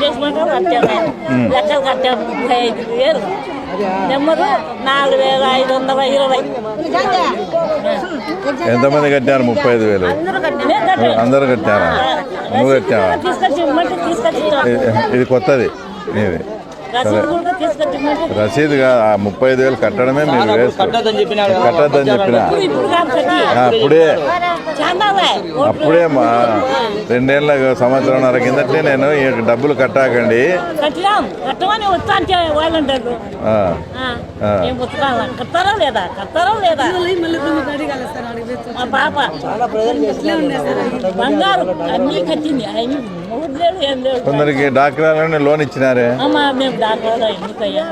చేసుకుంటే కట్టాను లెక్కలు కట్టాను ముప్పై ఐదు వేలు నెంబరు నాలుగు వేల ఐదు వందల ఇరవై ఎంతమంది కట్టారు ముప్పై ఐదు వేలు అందరూ కట్టారా నువ్వు కట్టావా తీసుకొచ్చి ఇది- ఇది కొత్తది నీది రసీదు కాదు, ఆ ముప్పై ఐదు వేలు కట్టడమే మీరు కట్టొద్దని చెప్పిన? అప్పుడే. అప్పుడే మా రెండేళ్ళ సంవత్సరంన్నర కిందటే నేను ఈ డబ్బులు కట్టాకండి. కొందరికి డాక్టర్లని లోన్ ఇచ్చినారే. ఎందుకయ్యా?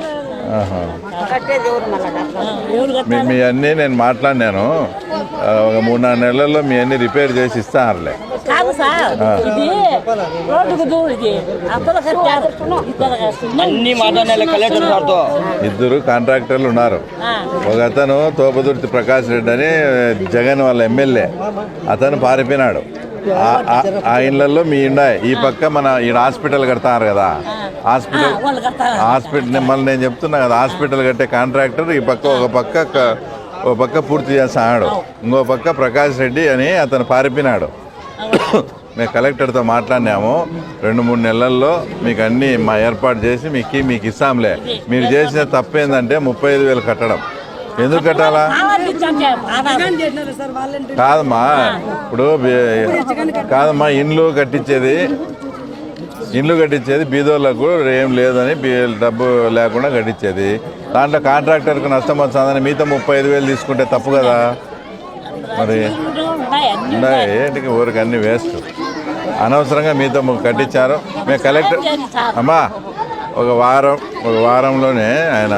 మీ అన్నీ నేను మాట్లాడినాను. ఒక మూడు నాలుగు నెలల్లో మీ అన్ని రిపేర్ చేసి ఇస్తానులే కాదు సార్ ఇది రోడ్డుకు. అన్ని ఇద్దరు కాంట్రాక్టర్లు ఉన్నారు. ఒక అతను తోపదుర్తి ప్రకాష్ రెడ్డి అని జగన్ వాళ్ళ ఎమ్మెల్యే. అతను పారిపోయినాడు. ఆ- ఇళ్ళలో మీ ఇండాయి ఈ పక్క మన ఈ హాస్పిటల్ కడతారు కదా. హాస్పిటల్ హాస్పిటల్ మళ్ళీ నేను చెప్తున్నా కదా హాస్పిటల్ కట్టే కాంట్రాక్టర్ ఈ పక్క ఒక పక్క ఒక పక్క పూర్తి చేస్తాడు. ఇంకో పక్క ప్రకాష్ రెడ్డి అని అతను పారిపోయినాడు మేము కలెక్టర్తో మాట్లాడినాము. రెండు మూడు నెలల్లో మీకు అన్ని మా ఏర్పాటు చేసి మీకు మీకు ఇస్తాంలే. మీరు చేసిన తప్పేందంటే ముప్పై ఐదు వేలు కట్టడం. ఎందుకు కట్టాలా. కాదమ్మా ఇప్పుడు కాదమ్మా ఇండ్లు కట్టించేది ఇండ్లు కట్టించేది బీదోళ్ళకు ఏం లేదని డబ్బు లేకుండా కట్టించేది. దాంట్లో కాంట్రాక్టర్కు నష్టం వస్తుందని మిగతా ముప్పై ఐదు వేలు తీసుకుంటే తప్పు కదా? మరి ఉన్నాయి. ఏంటికి ఊరికి అన్ని వేస్ట్. అనవసరంగా మీతో కట్టించారు. మేము కలెక్టర్ అమ్మా ఒక వారం ఒక వారంలోనే ఆయన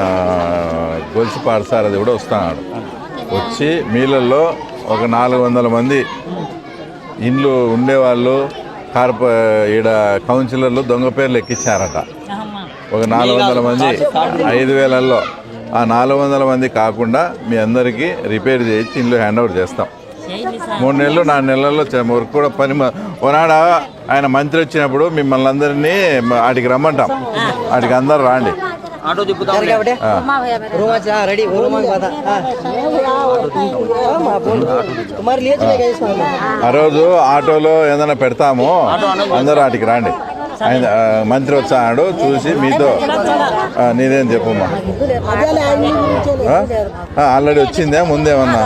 గొలుసు పాడసారు అది కూడా వస్తున్నాడు. వచ్చి మీళ్ళల్లో ఒక నాలుగు వందల మంది ఇండ్లు ఉండేవాళ్ళు. కార్పొ ఈడ కౌన్సిలర్లు దొంగ పేర్లు ఎక్కించారట. ఒక నాలుగు వందల మంది ఐదు వేలల్లో. ఆ నాలుగు వందల మంది కాకుండా మీ అందరికీ రిపేర్ చేయించి ఇండ్లు హ్యాండ్ ఓవర్ చేస్తాం మూడు నెలలు నాలుగు నెలల్లో వర్క్ కూడా పని ఓనాడ ఆయన మంత్రి వచ్చినప్పుడు మిమ్మల్ని అందరినీ ఆడికి రమ్మంటాం. ఆడికి అందరు రాండి. ఆటో చెప్పుతాం రెడీ. ఆ. రోజు ఆటోలో ఏదైనా పెడతాము అందరూ వాటికి రండి. ఆయన మంత్రి వచ్చాడు చూసి మీతో నీదేం చెప్పమ్మా ఆల్రెడీ వచ్చిందే ముందేమన్నా?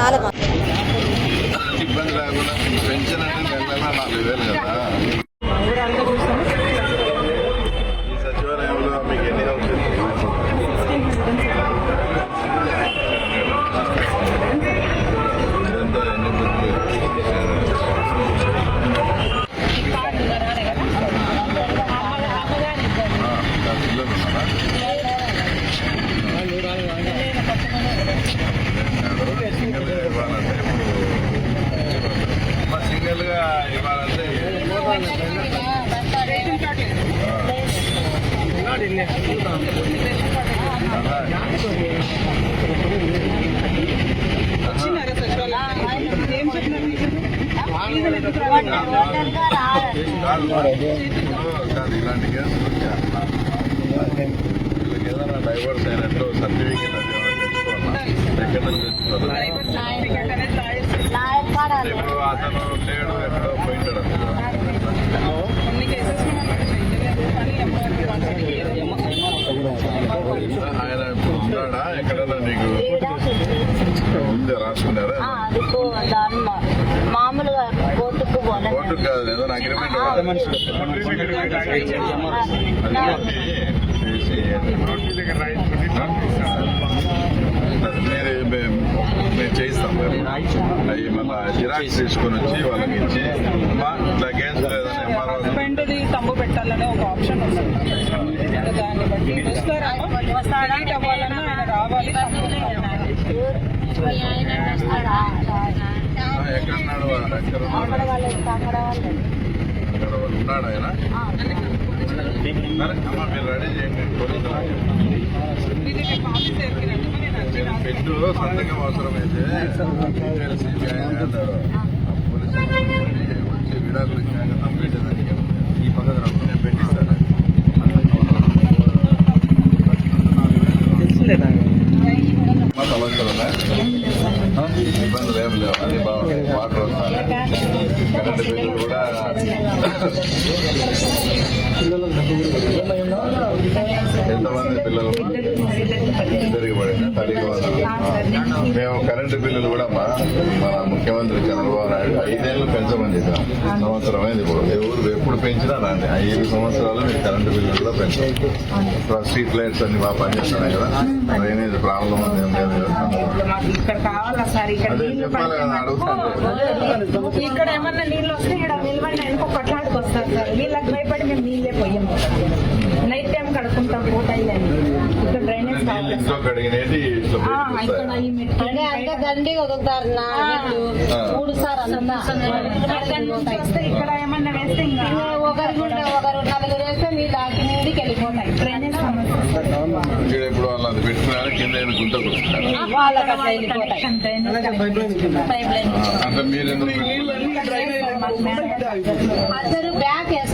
ఇలాంటి కేసులు వీళ్ళకి ఏదైనా డైవర్స్ అయినట్టు ఆయన ఇప్పుడు ఉన్నాడా ఎక్కడైనా నీకు ముందే రాసుకున్నారా మామూలుగా కోర్టుకు పోలే. కోర్టు కాదు ఏదైనా అగ్రిమెంట్ మీరు మేము చేయిస్తాం. మేము అవి మళ్ళీ జిరాక్స్ తీసుకొని వచ్చి వాళ్ళకి ఇచ్చి ఇట్లా లేదని ఎంఆర్ఓ పెట్టాలనే ఒక ఆప్షన్ వస్తుంది దాన్ని బట్టి ఎక్కడున్నాడు ఉన్నాడు అక్కడ ఉన్నాడు ఆయన అమ్మా మీరు రెడీ చేయండి పోలీసులు పెట్టు సంతకం అవసరమైతే పోలీసు వచ్చి విడాకులు ఇచ్చినాక కంప్లీట్ ఈ పక్కన నేను పెట్టిస్తాను సమస్యలు ఉన్నాయా ఆ? ఇబ్బందులు ఏం లేవు. అన్ని బాగున్నాయి. వాటర్ వస్తాయి. కరెంటు బిల్లులు కూడా ఎంతమంది పిల్లలు ఇద్దరికి పడింది తల్లికి మేము కరెంటు బిల్లులు కూడా మా మన ముఖ్యమంత్రి చంద్రబాబు నాయుడు ఐదేళ్ళు పెంచమని చెప్పాం సంవత్సరమైంది ఇప్పుడు. ఎవరు ఎప్పుడు పెంచినా రాండి. ఐదు సంవత్సరాలు మీరు కరెంటు బిల్లులు కూడా పెంచాం. స్ట్రీట్ లైట్స్ అన్ని బాగా పనిచేస్తున్నాయి కదా. డ్రైనేజ్ ప్రాబ్లం ఉంది ఏం లేదు అదే చెప్పాలి కదా అడుగుతాను. ఇక్కడ ఏమన్నా నీళ్ళు వస్తే ఇక్కడ నిల్వండి అనుకో కొట్లాడికి వస్తారు సార్. వీళ్ళకి భయపడి మేము నీళ్ళు పోయాము. నైట్ టైం కడుక్కుంటాం పోతాయి అని. ఇక్కడ డ్రైనేజ్ ఇంట్లో బయటకు ఇక్కడ ఈ మెట్టు అంత దండిగా వదులుతారు నా. మూడు సార్ ఇక్కడ ఏమన్నా వేస్తే ఇంకా ఒకరు నలుగురు వేస్తే ఆకి మీదకి వెళ్ళిపోతాయి. డ్రైనేజ్ సమస్య. ఇప్పుడు వాళ్ళు అది పెట్టినారు కింద గుంత అంటే అందరూ బ్యాగ్ వేసుకున్నారు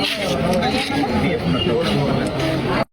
Thank you.